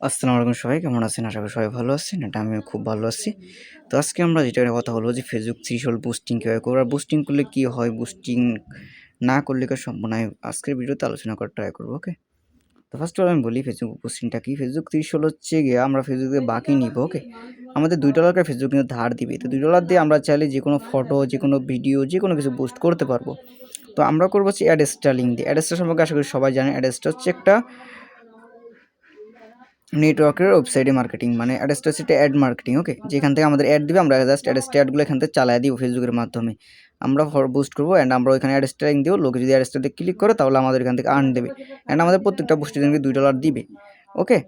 আসসালামু আলাইকুম সবাই, কেমন আছেন? আশা করি সবাই ভালো আছেন এটা আমিও খুব ভালো আছি। তো আজকে আমরা যেটা কথা বলব যে ফেসবুক থ্রিশল বুস্টিং কীভাবে করব আর বুস্টিং করলে কী হয় বুস্টিং না করলে কি সম্ভব নয় আজকের ভিডিওতে আলোচনা করার ট্রাই করব ওকে তো ফার্স্ট অল আমি বলি ফেসবুক বুস্টিংটা কি? ফেসবুক থ্রিশল হচ্ছে গিয়ে আমরা ফেসবুকে বাকি নিব ওকে আমাদের দুই ডলার করে ফেসবুক কিন্তু ধার দিবে। তো দুই ডলার দিয়ে আমরা চাইলে যে কোনো ফটো যে কোনো ভিডিও যে কোনো কিছু বুস্ট করতে পারব। তো আমরা করব হচ্ছে অ্যাডেসটা লিঙ্ক দিয়ে। অ্যাডেসটা সম্পর্কে আশা করি সবাই জানে অ্যাডেসটা হচ্ছে একটা নেটওয়ার্কের ওয়েবসাইটে মার্কেটিং মানে অ্যাডসটা হচ্ছে অ্যাড মার্কেটিং ওকে যেখান থেকে আমাদের অ্যাড দিবে, আমরা জাস্ট অ্যাডসটা অ্যাডগুলো এখান থেকে চালাই দিব ফেসবুকের মাধ্যমে। আমরা বুস্ট করব অ্যান্ড আমরা ওইখানে অ্যাডসটা লিঙ্ক দিব, লোকে যদি অ্যাডসটাতে ক্লিক করে তাহলে আমাদের এখান থেকে আর্ন দেবে। অ্যান্ড আমাদের প্রত্যেকটা বুস্টের জন্য দুই ডলার দিবে। ওকে?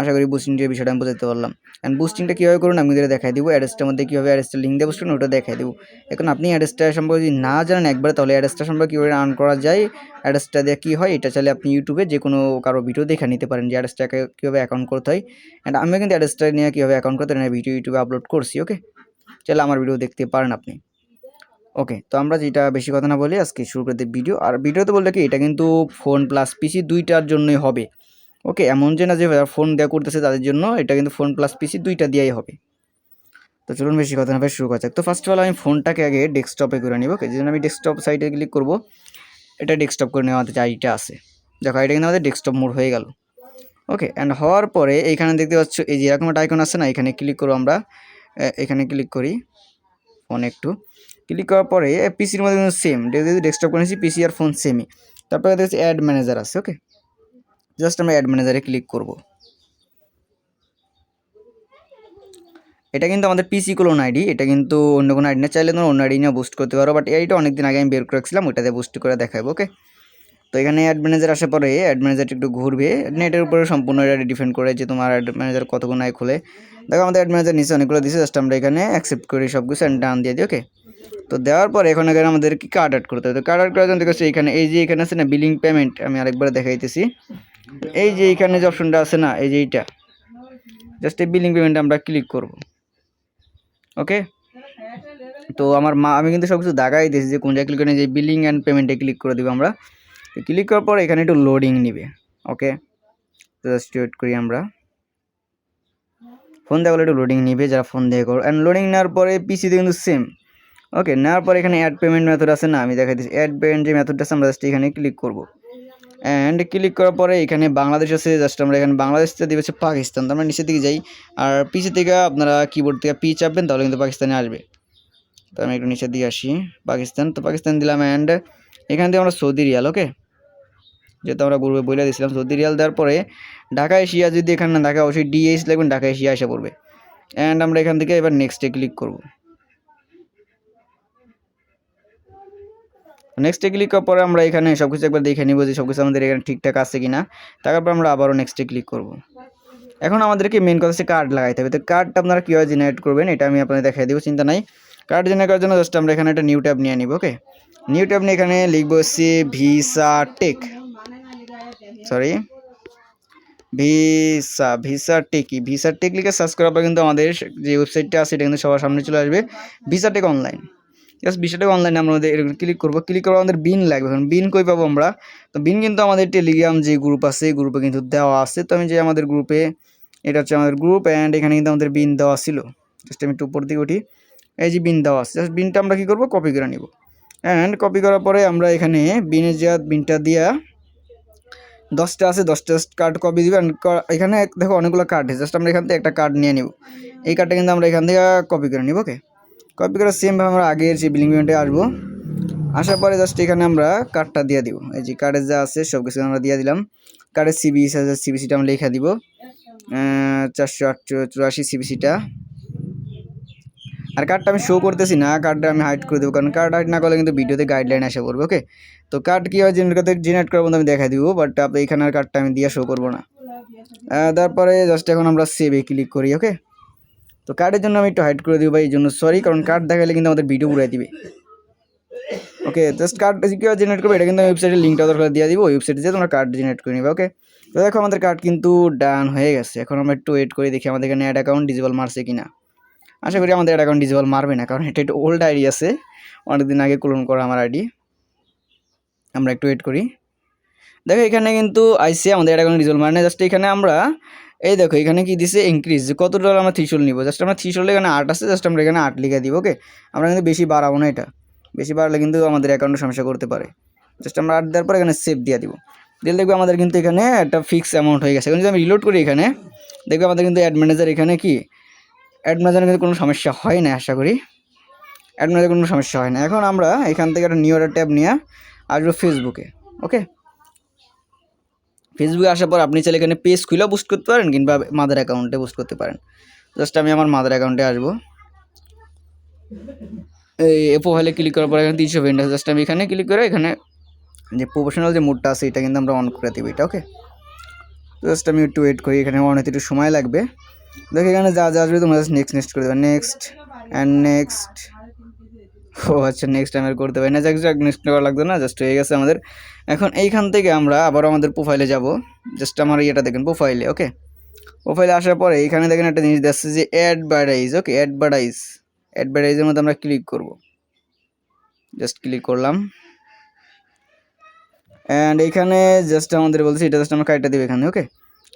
আশা করি বুস্টিংটির বিষয়টা আমি বোঝাতে পারলাম। অ্যান্ড বুস্টিংটা কীভাবে করুন, আমি এদের দেখাই দিব। অ্যাডসটার মধ্যে কীভাবে অ্যাডসটা লিঙ্ক দিয়ে বুস্ট করুন ওটা দেখাই দেবো। এখন আপনি অ্যাড্রেসটা সম্পর্কে যদি না জানেন একবারে, তাহলে অ্যাডসটা সম্পর্কে কীভাবে আর্ন করা যায় অ্যাডসটা দিয়ে কী হয়, এটা চাইলে আপনি ইউটিউবে যে কোনো কারও ভিডিও দেখে নিতে পারেন যে অ্যাড্রেসটাকে কীভাবে অ্যাকাউন্ট করতে হয়। অ্যান্ড আমিও কিন্তু অ্যাডসটা নিয়ে কীভাবে অ্যাকাউন্ট করতে হয় ভিডিও ইউটিউবে আপলোড করছি, ওকে? চাইলে আমার ভিডিও দেখতে পারেন আপনি। ওকে, তো আমরা যেটা বেশি কথা না বলি আজকে শুরু করতে ভিডিও আর ভিডিওতে বললে কি, এটা কিন্তু ফোন প্লাস পিসি দুইটার জন্যই হবে। ওকে, এমন যে না যে ফোন দেওয়া করতেছে তাদের জন্য, এটা কিন্তু ফোন প্লাস পিসি দুইটা দিয়েই হবে। তো চলুন বেশি কথা না ভাই শুরু করা যাক। তো ফার্স্ট অফ অল আমি ফোনটাকে আগে ডেস্কটপে করে নিব ওকে যেজন্য আমি ডেস্কটপ সাইটে ক্লিক করব, এটা ডেস্কটপ করে নেওয়া আমাদের আইটা আছে। দেখো, এটা কিন্তু আমাদের ডেস্কটপ মোড হয়ে গেল। ওকে অ্যান্ড হওয়ার পরে এইখানে দেখতে পাচ্ছ, এই যে এরকম একটা আইকন আছে না, এখানে ক্লিক করব আমরা এখানে ক্লিক করি ফোন একটু। ক্লিক করার পরে পিসির মধ্যে কিন্তু সেম ডেস্কটপ করে করেছি পিসি আর ফোন সেমই তারপরে দেখছি অ্যাড ম্যানেজার আছে ওকে জাস্ট আমরা অ্যাড ম্যানেজারে ক্লিক করব। এটা কিন্তু আমাদের পিসি ক্লোন আইডি এটা কিন্তু অন্য কোনো আইডি না, চাইলে তোমরা অন্য আইডি নিয়ে বুস্ট করতে পারো বাট এই আইডিটা অনেকদিন আগে আমি বের করে রাখছিলাম, ওইটাতে বুস্ট করে দেখাবো ওকে তো এখানে অ্যাড ম্যানেজার আসার পরে অ্যাড ম্যানেজারটা একটু ঘুরবে নেটের উপরে সম্পূর্ণ এটা ডিপেন্ড করে যে তোমার অ্যাড ম্যানেজার কতক্ষণ আয় খুলে। দেখো আমাদের অ্যাড ম্যানেজার নিচে অনেকগুলো দিচ্ছে জাস্ট আমরা এখানে অ্যাকসেপ্ট করি সব কিছু অ্যান্ড ডান দিয়ে দিই ওকে তো দেওয়ার পরে এখন এখানে আমাদের কি কার্ড অ্যাড করতে হবে, তো কার্ড অ্যাড করার জন্য দেখছি এখানে, এই যে এখানে আছে না বিলিং পেমেন্ট আমি আরেকবার দেখাইতেছি। এই যে এখানে যে অপশনটা আছে না, এই যে এইটা। জাস্ট এই বিলিং পেমেন্ট আমরা ক্লিক করব। ওকে তো আমার মা, আমি কিন্তু সব কিছু দাগাই দিয়েছি যে কোন জায়গায় ক্লিক করে যে বিলিং অ্যান্ড পেমেন্টে ক্লিক করে দেবো আমরা। তো ক্লিক করার পর এখানে একটু লোডিং নিবে। ওকে জাস্ট ওয়েট করি আমরা। ফোন দেওয়া একটু লোডিং নিবে, যারা ফোন দিয়ে করো। অ্যান্ড লোডিং নেওয়ার পরে পিসিতে কিন্তু সেম ওকে নেওয়ার পরে এখানে অ্যাড পেমেন্ট মেথড আছে না, আমি দেখাই দিচ্ছি। অ্যাড পেমেন্ট যে মেথডটা আছে, আমরা জাস্ট এখানে ক্লিক করব। অ্যান্ড ক্লিক করার পরে এখানে বাংলাদেশ আছে জাস্ট আমরা এখানে বাংলাদেশটা দিবে হচ্ছে পাকিস্তান আমরা নিচের দিকে যাই। আর পিসি থেকে আপনারা কিবোর্ড থেকে পি চাপবেন, তাহলে কিন্তু পাকিস্তানে আসবে। তো আমি একটু নিচের দিকে আসি, পাকিস্তান। তো পাকিস্তান দিলাম অ্যান্ড এখান থেকে আমরা সৌদি রিয়াল ওকে যেহেতু আমরা গ্রুপে বলে দিয়েছিলাম সৌদি রিয়াল দেওয়ার পরে ঢাকা, এশিয়া যদি এখানে না ঢাকা অবশ্যই ডিএস লাগবেন ঢাকা, এশিয়া এসে পড়বে। অ্যান্ড আমরা এখান থেকে এবার নেক্সটে ক্লিক করব। নেক্সটে ক্লিক করার পরে আমরা এখানে সব কিছু একবার দেখে নিব যে সব কিছু আমাদের এখানে ঠিকঠাক আছে কি না তারপর আমরা আবারও নেক্সটে ক্লিক করব। এখন আমাদেরকে মেন কথা হচ্ছে কার্ড লাগাইতে হবে। তো কার্ডটা আপনারা কীভাবে জেনারেট করবেন এটা আমি আপনাদের দেখাই দেবো, চিন্তা নাই। কার্ড জেনারেট করার জন্য জাস্ট আমরা এখানে একটা নিউ ট্যাব নিয়ে নিব ওকে নিউ ট্যাব নিয়ে এখানে লিখব হচ্ছে Visa Tech sorry Visa Visa techie Visa Tech লিখে সার্চ করার পর কিন্তু আমাদের যে ওয়েবসাইটটা আছে, এটা কিন্তু সবার সামনে চলে আসবে। Visa Tech online just tech অনলাইনে আমরা আমাদের এরকম ক্লিক করব। ক্লিক করব আমাদের বিন লাগবে। এখন বিন কই পাবো আমরা? তো বিন কিন্তু আমাদের টেলিগ্রাম যে গ্রুপ আছে, এই গ্রুপে কিন্তু দেওয়া আছে। তো আমি যে আমাদের গ্রুপে এটা হচ্ছে আমাদের গ্রুপ অ্যান্ড এখানে কিন্তু আমাদের বিন দেওয়া ছিল। জাস্ট আমি একটু উপর দিকে উঠি। এই যে বিন দেওয়া আছে। জাস্ট বিনটা আমরা কী করব? কপি করে নিব। অ্যান্ড কপি করার পরে আমরা এখানে বিনের যে বিনটা দিয়া দশটা আছে, দশটা কার্ড কপি দিবেন এখানে দেখো অনেকগুলো কার্ড জাস্ট আমরা এখান থেকে একটা কার্ড নিয়ে নিব। এই কার্ডটা কিন্তু আমরা এখান থেকে কপি করে নিব ওকে কপি করে সেমভাবে আমরা আগের যে বিলিং পেমেন্টে আসব, আসার পরে জাস্ট এখানে আমরা কার্ডটা দিয়ে দিব। এই যে কার্ডের যা আছে সব কিছু আমরা দিয়ে দিলাম। কার্ডের সিবি আছে সিবিসিটা আমরা লেখা দিব। চারশো আটশো চুরাশি সিবিসিটা আর কার্ডটা আমি শো করতেছি না কার্ডটা আমি হাইড করে দেবো, কারণ কার্ড হাইড না করলে কিন্তু ভিডিওতে গাইডলাইন আসে পড়বে ওকে তো কার্ড কীভাবে জেনারেট করতে জেনারেট মধ্যে আমি দেখা দিব বাট আপনি এখানের কার্ডটা আমি দিয়ে শো করব না। তারপরে জাস্ট এখন আমরা সেভে ক্লিক করি ওকে তো কার্ডের জন্য আমি একটু হাইড করে দিব ভাই, এই জন্য সরি কারণ কার্ড দেখালে কিন্তু আমাদের ভিডিও উড়াই দিবে। ওকে জাস্ট কার্ড কীভাবে জেনারেট করবে, এটা কিন্তু ওয়েবসাইটের লিঙ্কটা দরকার দিয়ে দিব ওয়েবসাইটে যেয়ে তোমরা কার্ড জেনারেট করে নিবে ওকে তো দেখো আমাদের কার্ড কিন্তু ডান হয়ে গেছে। এখন আমরা একটু ওয়েট করে দেখি আমাদের এখানে অ্যাড অ্যাকাউন্ট ডিজেবল মারছে কিনা। আশা করি আমাদের অ্যাড অ্যাকাউন্ট ডিজেবল মারবে না, কারণ এটা একটু ওল্ড আইডি আছে। অনেকদিন আগে ক্লোন করা আমার আইডি আমরা একটু ওয়েট করি। দেখো এখানে কিন্তু আইসি আমাদের অ্যাড অ্যাকাউন্ট ডিজেবল মারে না জাস্ট এখানে আমরা এই দেখো, এখানে কি দিছে? ইনক্রিজ কত ডলার আমরা থ্রিশোল নিব? জাস্ট আমরা থ্রিশোল এখানে আট আছে জাস্ট আমরা এখানে আট লিখে দিব ওকে আমরা কিন্তু বেশি বাড়াবো না এটা। বেশি বাড়ালে কিন্তু আমাদের অ্যাকাউন্টে সমস্যা করতে পারে। জাস্ট আমরা আট দেওয়ার পর এখানে সেভ দিয়ে দিব। দিলে দেখবে আমাদের কিন্তু এখানে একটা ফিক্স অ্যামাউন্ট হয়ে গেছে। এখন যদি আমি রিলোড করি এখানে, দেখবে আমাদের কিন্তু অ্যাড ম্যানেজার এখানে কি? অ্যাড ম্যানেজারে কিন্তু কোনো সমস্যা হয় না, আশা করি। অ্যাড ম্যানেজার কোনো সমস্যা হয় না। এখন আমরা এখান থেকে একটা নিউ অর্ডার ট্যাব নিয়ে আসব ফেসবুকে ওকে ফেসবুকে আসার পর আপনি চাইলে এখানে পেজ খুলেও বুস্ট করতে পারেন কিংবা মাদার অ্যাকাউন্টে বুস্ট করতে পারেন। জাস্ট আমি আমার মাদার অ্যাকাউন্টে আসব। এই প্রোফাইলে ক্লিক করার পর এখানে তিনশো আছে জাস্ট আমি এখানে ক্লিক করে এখানে যে প্রফেশনাল যে মোডটা আছে এটা কিন্তু আমরা অন করে দেবো এটা ওকে জাস্ট আমি একটু ওয়েট করি, এখানে অনেক একটু সময় লাগবে। দেখো এখানে যা যা আসবে তোমরা জাস্ট নেক্সট নেক্সট করে দেবে। নেক্সট অ্যান্ড নেক্সট ও আচ্ছা নেক্সট টাইম আর করতে পারি না। যাক যাক নেক্সট করা লাগতো না জাস্ট হয়ে গেছে আমাদের। এখন এইখান থেকে আমরা আবারও আমাদের প্রোফাইলে যাব। জাস্ট আমার ইয়েটা দেখেন প্রোফাইলে ওকে প্রোফাইলে আসার পরে এখানে দেখেন একটা জিনিস দেখছে যে অ্যাডভার্টাইজ ওকে অ্যাডভার্টাইজ অ্যাডভার্টাইজের মধ্যে আমরা ক্লিক করব। জাস্ট ক্লিক করলাম। অ্যান্ড এখানে জাস্ট আমাদের বলছে, এটা জাস্ট আমরা কাইটা দেবো এখানে ওকে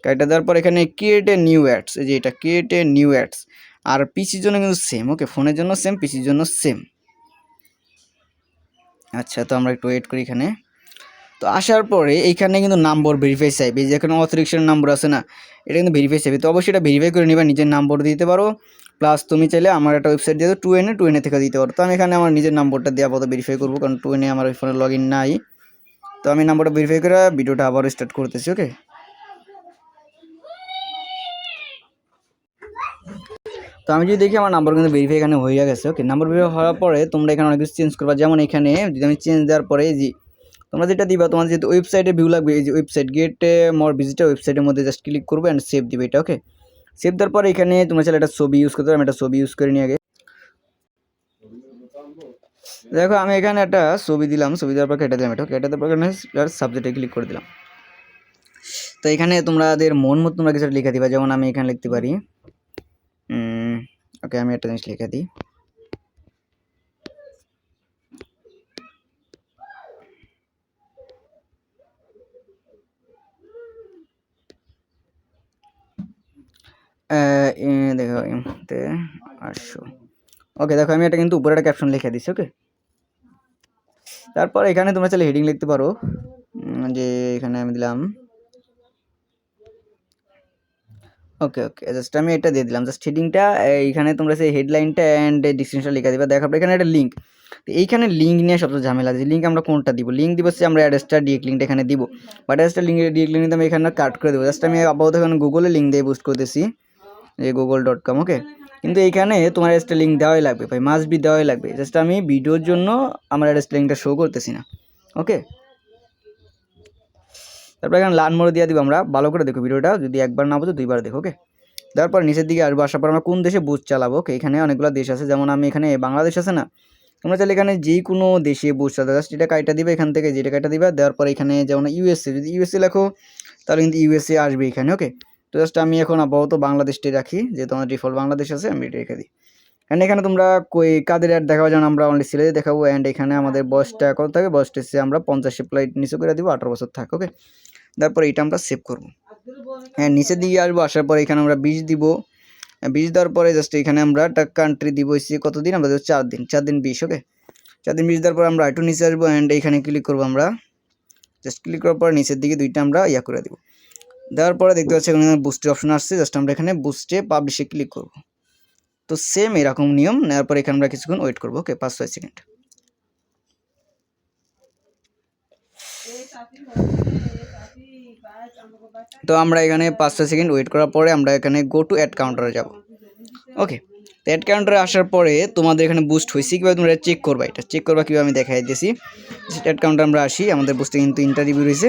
কাইটা দেওয়ার পর এখানে ক্রিয়েট এ নিউ অ্যাডস এই যে এটা ক্রিয়েট এ নিউ অ্যাডস আর পিসির জন্য কিন্তু সেম ওকে ফোনের জন্য সেম পিসির জন্য সেম আচ্ছা তো আমরা একটু ওয়েট করি এখানে। তো আসার পরে এইখানে কিন্তু নাম্বার ভেরিফাই চাইবে। এই যে এখানে অথরিক্সার নাম্বার আছে না, এটা কিন্তু ভেরিফাই চাইবে। তো অবশ্যই এটা ভেরিফাই করে নিবা, নিজের নাম্বার দিতে পারো। প্লাস তুমি চাইলে আমার একটা ওয়েবসাইট দিয়ে টু এনে টু এনে থেকে দিতে পারো। তো আমি এখানে আমার নিজের নাম্বারটা দিয়ে আপাতত ভেরিফাই করব, কারণ টু এনে আমার ওই ফোনে লগ ইন নাই। তো আমি নাম্বারটা ভেরিফাই করে ভিডিওটা আবার স্টার্ট করতেছি ওকে তো আমি যদি দেখি আমার নাম্বার কিন্তু ভেরিফাই এখানে হয়ে গেছে ওকে নাম্বার ভেরিফাই হওয়ার পরে তোমরা এখানে অনেক কিছু চেঞ্জ করবা। যেমন এখানে যদি আমি চেঞ্জ দেওয়ার পরে যে তোমরা যেটা দিবা, তোমার যেহেতু ওয়েবসাইটে ভিউ লাগবে, এই যে ওয়েবসাইট গেট মর ভিজিটার ওয়েবসাইটের মধ্যে জাস্ট ক্লিক করবে অ্যান্ড সেভ দিবে এটা ওকে সেভ দেওয়ার পরে এখানে তোমরা চাইলে একটা ছবি ইউজ করতে পারো, আমি একটা ছবি ইউজ করে নিয়ে আগে। দেখো, আমি এখানে একটা ছবি দিলাম, ছবি দেওয়ার পর কেটে দিলাম এটা কেটে দেওয়ার পর এখানে সাবজেক্টে ক্লিক করে দিলাম। তো এখানে তোমাদের মন মতো তোমরা কিছু লিখে দিবা, যেমন আমি এখানে লিখতে পারি ওকে আমি একটা জিনিস লিখে দিই। দেখো এমতে আটশো ওকে দেখো, আমি এটা কিন্তু উপরে একটা ক্যাপশন লিখে দিচ্ছি ওকে তারপর এখানে তোমরা চাইলে হেডিং লিখতে পারো। যে এখানে আমি দিলাম ওকে ওকে জাস্ট আমি এটা দিয়ে দিলাম। জাস্ট হেডিংটা এইখানে তোমরা সেই হেডলাইনটা অ্যান্ড ডিসক্রিপশনটা লিখে দিবা। দেখো এখানে একটা লিঙ্ক তো এইখানে লিঙ্ক নিয়ে সবচেয়ে ঝামেলা আছে। লিঙ্ক আমরা কোনটা দিব? লিঙ্ক দিব হচ্ছে আমরা অ্যাড্রেসটা ডিরেক্ট লিঙ্কটা এখানে দিব। বাট অ্যাড্রেসটা লিঙ্ক ডিরেক্ট লিঙ্ক আমি এখানে কাট করে দেবো। জাস্ট আমি আপাতত এখানে গুগলে লিঙ্ক দিয়ে বুস্ট করতেছি। যে গুগল ডট কম ওকে কিন্তু এইখানে তোমার অ্যাড্রেসটা লিঙ্ক দেওয়াই লাগবে ভাই। মাস্ট বি দেওয়াই লাগবে। জাস্ট আমি ভিডিওর জন্য আমার অ্যাড্রেস লিঙ্কটা শো করতেছি না ওকে তারপর এখানে লাল মোড়ে দিয়ে দিব আমরা, ভালো করে দেখো ভিডিওটা, যদি একবার না বোঝো দুইবার দেখো ওকে তারপর নিচের দিকে আসব আসার পর আমরা কোন দেশে বুথ চালাবো ওকে এখানে অনেকগুলো দেশ আছে, যেমন আমি এখানে বাংলাদেশ আছে না? তোমরা চাইলে এখানে যে কোনো দেশে বুথ চালাতে জাস্ট এটা কাইটা দিবে এখান থেকে, যেটা কাইটা দিবে, দেওয়ার পর এখানে যেমন ইউএসএ যদি ইউএসএ লেখো, তাহলে কিন্তু ইউএসএ আসবে এখানে ওকে তো জাস্ট আমি এখন আপাতত বাংলাদেশটি রাখি, যেহেতু আমার ডিফল্ট বাংলাদেশ আছে, আমি এটা রেখে দিই। অ্যান্ড এখানে তোমরা কই, কাদের অ্যাড দেখাবো? যেমন আমরা অনলি ছেলেদের দেখাবো অ্যান্ড এখানে আমাদের বয়সটা কত থাকে? বয়সটা এসে আমরা পঞ্চাশ প্লাইট নিচে করে দিব, আঠারো বছর থাকে ওকে তারপর এইটা আমরা সেভ করব। হ্যাঁ নিচের দিকে আসব, আসার পর এখানে আমরা বিষ দিব। বিষ দেওয়ার পরে জাস্ট এখানে আমরা একটা কান্ট্রি দিব, হচ্ছে কতদিন? আমরা দেবো চার দিন। চার দিন বিষ ওকে চার দিন বিষ দেওয়ার পর আমরা একটু নিচে আসব অ্যান্ড এখানে ক্লিক করব আমরা। জাস্ট ক্লিক করার পর নিচের দিকে দুইটা আমরা ইয়া করে দেবো। দেওয়ার পরে দেখতে পাচ্ছি এখানে বুস্টের অপশন আসছে জাস্ট আমরা এখানে বুস্টে পাবলিশে ক্লিক করব। তো সেম এরকম নিয়ম, নেওয়ার পর এখানে আমরা কিছুক্ষণ ওয়েট করব ওকে পাঁচ, ছয় সেকেন্ড তো আমরা এখানে পাঁচটা সেকেন্ড ওয়েট করার পরে আমরা এখানে গো টু অ্যাড কাউন্টারে যাব। ওকে তো অ্যাড কাউন্টারে আসার পরে তোমাদের এখানে বুস্ট হয়েছে, কীভাবে তোমরা চেক করবা? এটা চেক করবা কীভাবে আমি দেখাই দিয়েছি অ্যাড কাউন্টার আমরা আসি, আমাদের বুস্টে কিন্তু ইন্টারভিউ রয়েছে।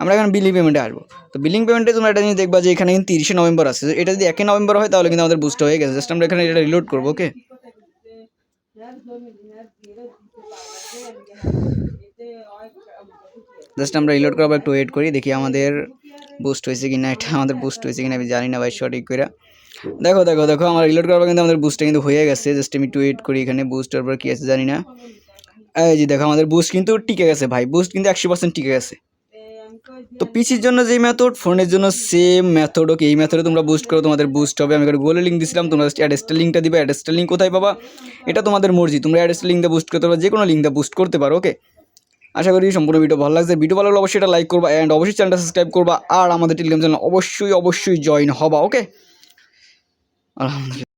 আমরা এখন বিলিং পেমেন্টে আসব। তো বিলিং পেমেন্টে তোমরা এটা জিনিস দেখবা যে এখানে কিন্তু তিরিশে নভেম্বর আছে। এটা যদি একে নভেম্বর হয়, তাহলে কিন্তু আমাদের বুস্ট হয়ে গেছে। জাস্ট আমরা এখানে এটা রিলোড করব ওকে জাস্ট আমরা রিলোড পর একটু ওয়েট করি, দেখি আমাদের বুস্ট হয়েছে কি না এটা আমাদের বুস্ট হয়েছে কি না আমি জানি না ভাই সঠিক করে দেখো দেখো দেখো, আমার রিলোড করার কিন্তু আমাদের বুস্টটা কিন্তু হয়ে গেছে জাস্ট আমি একটু ওয়েট করি এখানে বুস্টের পর কী আছে জানি না। এই যে দেখো, আমাদের বুস্ট কিন্তু টিকে গেছে ভাই বুস্ট কিন্তু একশো পার্সেন্ট টিকে গেছে। তো পিসির জন্য যেই মেথড ফোনের জন্য সেম মেথড ওকে এই মেথডে তোমরা বুস্ট করো, তোমাদের বুস্ট হবে। আমি একটা গুগলের লিঙ্ক দিয়েছিলাম তোমরা অ্যাড্রেসটা লিঙ্কটা দিবে অ্যাড্রেসটা লিঙ্ক কোথায় পাবা? এটা তোমাদের মর্জি, তোমরা অ্যাড্রেসটা লিঙ্ক দিয়ে বুস্ট করতে পারো যে কোনো লিঙ্ক দিয়ে বুস্ট করতে পারো ওকে আশা করি সম্পূর্ণ ভিডিও ভালো লাগছে। ভিডিও ভালো লাগলে অবশ্যই এটা লাইক করবা অ্যান্ড অবশ্যই চ্যানেলটা সাবস্ক্রাইব করবা। আর আমাদের টেলিগ্রাম চ্যানেল অবশ্যই অবশ্যই জয়েন হবা ওকে আলহামদুলিল্লাহ।